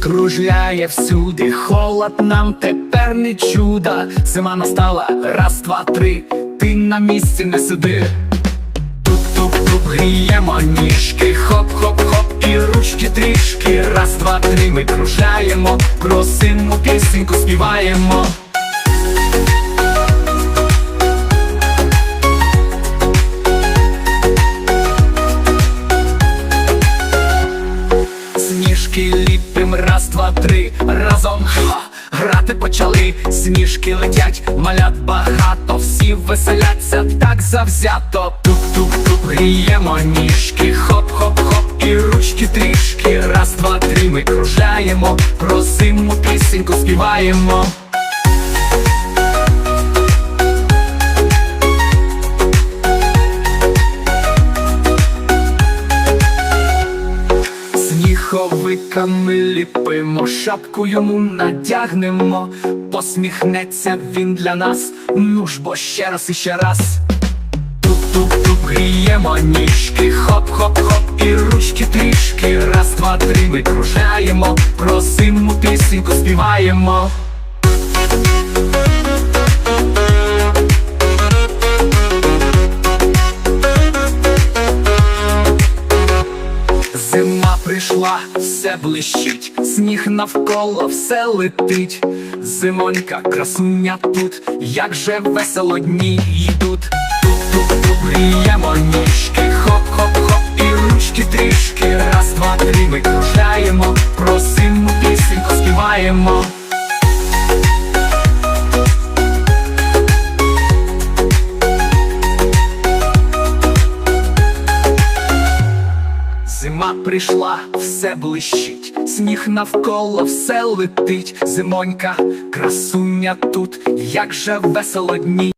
кружляє всюди, холод нам тепер не чудо. Зима настала, раз, два, три, ти на місці не сиди. Туп-туп-туп, гріємо ніжки, хоп-хоп-хоп, і ручки трішки. Раз, два, три, ми кружляємо, просимо пісеньку співаємо. Ліпим, раз, два, три, разом ха, грати почали, сніжки летять, малят багато, всі веселяться так завзято. Туп-туп-туп, гріємо ніжки, хоп-хоп-хоп, і ручки трішки. Раз, два, три, ми кружляємо, про зиму пісеньку співаємо. Сніговиками ліпимо, шапку йому надягнемо, посміхнеться він для нас, ну ж бо ще раз і ще раз. Туп-туп-туп, гріємо ніжки, хоп-хоп-хоп, і ручки трішки. Раз, два, три, ми кружаємо, про зиму пісеньку співаємо. Прийшла, все блищить, сніг навколо все летить. Зимонька, красуня тут, як же весело дні йдуть. Тут-тут-тут гріємо ніжки, хоп-хоп-хоп, і ручки трішки. Раз, два, три, ми кружляємо, просимо, пісеньку співаємо. Зима прийшла, все блищить, сніг навколо все летить. Зимонька, красуня тут, як же весело дні.